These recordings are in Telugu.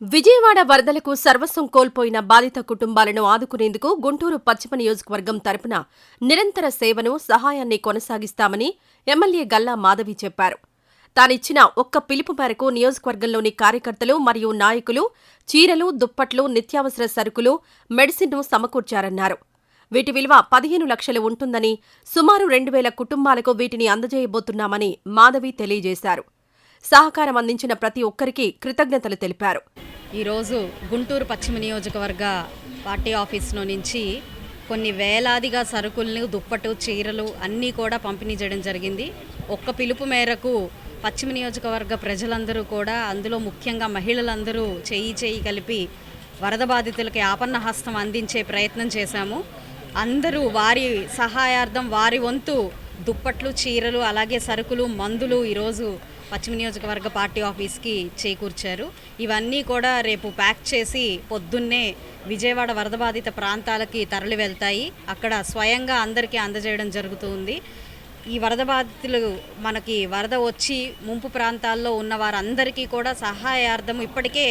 విజయవాడ వరదలకు సర్వస్వం కోల్పోయిన బాధిత కుటుంబాలను ఆదుకునేందుకు గుంటూరు పశ్చిమ నియోజకవర్గం తరపున నిరంతర సేవను సహాయాన్ని కొనసాగిస్తామని ఎమ్మెల్యే గల్లా మాధవి చెప్పారు. తానిచ్చిన ఒక్క పిలుపు మేరకు నియోజకవర్గంలోని కార్యకర్తలు మరియు నాయకులు చీరలు దుప్పట్లు నిత్యావసర సరుకులు మెడిసిన్ను సమకూర్చారన్నారు. వీటి విలువ పదిహేను లక్షలు ఉంటుందని సుమారు రెండు వేల కుటుంబాలకు వీటిని అందజేయబోతున్నామని మాధవి తెలియజేశారు. సహకారం అందించిన ప్రతి ఒక్కరికి కృతజ్ఞతలు తెలిపారు. ఈరోజు గుంటూరు పశ్చిమ నియోజకవర్గ పార్టీ ఆఫీస్లో నుంచి కొన్ని వేలాదిగా సరుకుల్ని దుప్పటు చీరలు అన్నీ కూడా పంపిణీ చేయడం జరిగింది. ఒక్క పిలుపు మేరకు పశ్చిమ నియోజకవర్గ ప్రజలందరూ కూడా అందులో ముఖ్యంగా మహిళలందరూ చేయి చేయి కలిపి వరద బాధితులకి ఆపన్న హస్తం అందించే ప్రయత్నం చేశాము. అందరూ వారి సహాయార్థం వారి వంతు దుప్పట్లు చీరలు అలాగే సరుకులు మందులు ఈరోజు పశ్చిమ నియోజకవర్గ పార్టీ ఆఫీస్కి చేకూర్చారు. ఇవన్నీ కూడా రేపు ప్యాక్ చేసి పొద్దున్నే విజయవాడ వరద బాధిత ప్రాంతాలకి తరలి వెళ్తాయి అక్కడ స్వయంగా అందరికీ అందజేయడం జరుగుతుంది. ఈ వరద బాధితులు మనకి వరద వచ్చి ముంపు ప్రాంతాల్లో ఉన్న వారందరికీ కూడా సహాయార్థం ఇప్పటికే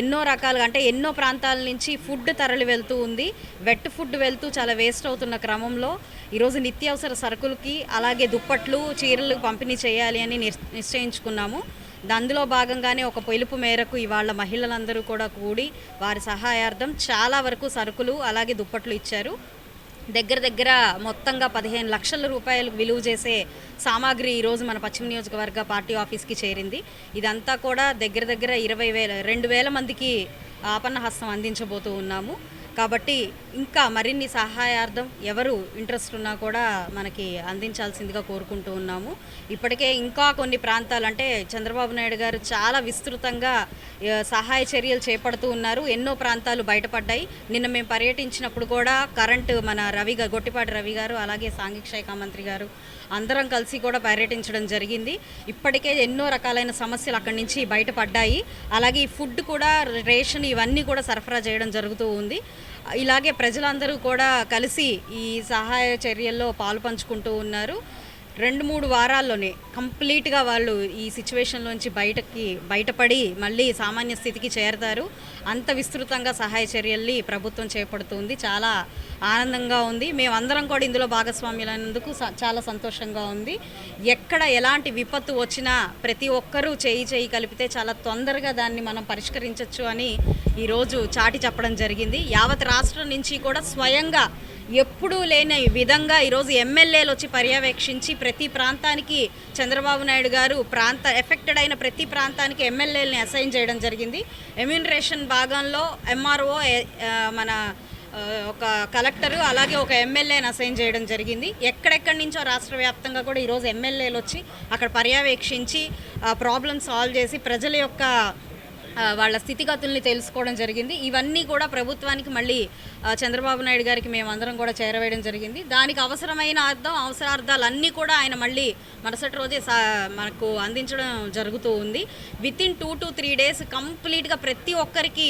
ఎన్నో రకాలుగా అంటే ఎన్నో ప్రాంతాల నుంచి ఫుడ్ తరలి వెళ్తూ ఉంది. వెట్ ఫుడ్ వెళ్తూ చాలా వేస్ట్ అవుతున్న క్రమంలో ఈరోజు నిత్యావసర సరుకులకి అలాగే దుప్పట్లు చీరలు పంపిణీ చేయాలి అని నిశ్చయించుకున్నాము. అందులో భాగంగానే ఒక పిలుపు మేరకు ఇవాళ మహిళలందరూ కూడా కూడి వారి సహాయార్థం చాలా వరకు సరుకులు అలాగే దుప్పట్లు ఇచ్చారు. దగ్గర దగ్గర మొత్తంగా పదిహేను లక్షల రూపాయలు విలువ చేసే సామాగ్రి ఈరోజు మన పశ్చిమ నియోజకవర్గ పార్టీ ఆఫీస్కి చేరింది. ఇదంతా కూడా దగ్గర దగ్గర ఇరవై వేల రెండు వేల మందికి ఆపన్న హస్తం అందించబోతూ ఉన్నాము. కాబట్టి ఇంకా మరిన్ని సహాయార్థం ఎవరు ఇంట్రెస్ట్ ఉన్నా కూడా మనకి అందించాల్సిందిగా కోరుకుంటూ ఉన్నాము. ఇప్పటికే ఇంకా కొన్ని ప్రాంతాలు అంటే చంద్రబాబు నాయుడు గారు చాలా విస్తృతంగా సహాయ చర్యలు చేపడుతూ ఉన్నారు. ఎన్నో ప్రాంతాలు బయటపడ్డాయి. నిన్న మేము పర్యటించినప్పుడు కూడా కరెంటు మన రవి గారు గొట్టిపాటి రవి గారు అలాగే సాంఘిక శాఖ మంత్రి గారు అందరం కలిసి కూడా పర్యటించడం జరిగింది. ఇప్పటికే ఎన్నో రకాలైన సమస్యలు అక్కడి నుంచి బయటపడ్డాయి. అలాగే ఈ ఫుడ్ కూడా రేషన్ ఇవన్నీ కూడా సరఫరా చేయడం జరుగుతూ ఉంది. ఇలాగే ప్రజలందరూ కూడా కలిసి ఈ సహాయ చర్యల్లో పాలు పంచుకుంటూ ఉన్నారు. రెండు మూడు వారాల్లోనే కంప్లీట్గా వాళ్ళు ఈ సిచ్యువేషన్లోంచి బయటకి బయటపడి మళ్ళీ సామాన్య స్థితికి చేరతారు. అంత విస్తృతంగా సహాయ చర్యల్ని ప్రభుత్వం చేపడుతుంది. చాలా ఆనందంగా ఉంది. మేమందరం కూడా ఇందులో భాగస్వామ్యులైనందుకు చాలా సంతోషంగా ఉంది. ఎక్కడ ఎలాంటి విపత్తు వచ్చినా ప్రతి ఒక్కరూ చేయి చేయి కలిపితే చాలా తొందరగా దాన్ని మనం పరిష్కరించవచ్చు అని ఈరోజు చాటి చెప్పడం జరిగింది. యావత్ రాష్ట్రం నుంచి కూడా స్వయంగా ఎప్పుడూ లేని విధంగా ఈరోజు ఎమ్మెల్యేలు వచ్చి పర్యవేక్షించి ప్రతి ప్రాంతానికి చంద్రబాబు నాయుడు గారు ప్రాంత ఎఫెక్టెడ్ అయిన ప్రతి ప్రాంతానికి ఎమ్మెల్యేలని అసైన్ చేయడం జరిగింది. ఎమ్యూనరేషన్ భాగంలో ఎంఆర్ఓ మన ఒక కలెక్టరు అలాగే ఒక ఎమ్మెల్యేని అసైన్ చేయడం జరిగింది. ఎక్కడెక్కడి నుంచో రాష్ట్ర వ్యాప్తంగా కూడా ఈరోజు ఎమ్మెల్యేలు వచ్చి అక్కడ పర్యవేక్షించి ప్రాబ్లమ్ సాల్వ్ చేసి ప్రజల యొక్క వాళ్ళ స్థితిగతుల్ని తెలుసుకోవడం జరిగింది. ఇవన్నీ కూడా ప్రభుత్వానికి మళ్ళీ చంద్రబాబు నాయుడు గారికి మేమందరం కూడా చేరవేయడం జరిగింది. దానికి అవసరమైన అర్థం అవసరార్థాలు అన్నీ కూడా ఆయన మళ్ళీ మరుసటి రోజే సా మనకు అందించడం జరుగుతూ ఉంది. Within two to three days కంప్లీట్గా ప్రతి ఒక్కరికి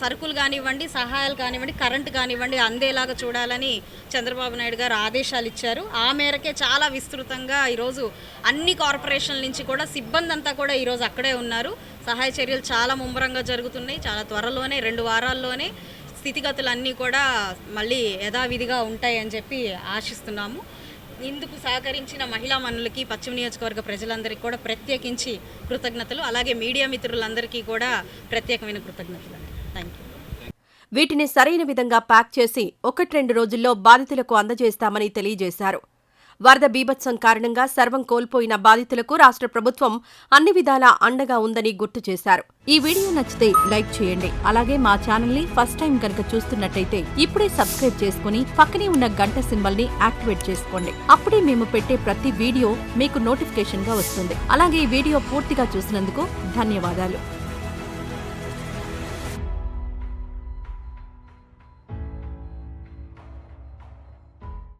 సరుకులు కానివ్వండి సహాయాలు కానివ్వండి కరెంట్ కానివ్వండి అందేలాగా చూడాలని చంద్రబాబు నాయుడు గారు ఆదేశాలు ఇచ్చారు. ఆ మేరకే చాలా విస్తృతంగా ఈరోజు అన్ని కార్పొరేషన్ల నుంచి కూడా సిబ్బంది అంతా కూడా ఈరోజు అక్కడే ఉన్నారు. సహాయ చర్యలు చాలా ముమ్మరంగా జరుగుతున్నాయి. చాలా త్వరలోనే రెండు వారాల్లోనే స్థితిగతులన్నీ కూడా మళ్ళీ యథావిధిగా ఉంటాయని చెప్పి ఆశిస్తున్నాము. ఇందుకు సహకరించిన మహిళా మనులకి పశ్చిమ నియోజకవర్గ ప్రజలందరికీ కూడా ప్రత్యేకించి కృతజ్ఞతలు. అలాగే మీడియా మిత్రులందరికీ కూడా ప్రత్యేకమైన కృతజ్ఞతలు థ్యాంక్ యూ వీటిని సరైన విధంగా ప్యాక్ చేసి ఒకటి రెండు రోజుల్లో బాధితులకు అందజేస్తామని తెలియజేశారు. వరద బీభత్సం కారణంగా సర్వం కోల్పోయిన బాధితులకు రాష్ట్ర ప్రభుత్వం అన్ని విధాలా అండగా ఉందని గుర్తు చేశారు. ఈ వీడియో నచ్చితే లైక్ చేయండి. అలాగే మా ఛానల్ని ఫస్ట్ టైం కనుక చూస్తున్నట్టయితే ఇప్పుడే సబ్స్క్రైబ్ చేసుకుని పక్కనే ఉన్న గంట సింబల్ని యాక్టివేట్ చేసుకోండి. అప్పుడే మేము పెట్టే ప్రతి వీడియో మీకు నోటిఫికేషన్గా వస్తుంది. అలాగే ఈ వీడియో పూర్తిగా చూసినందుకు ధన్యవాదాలు.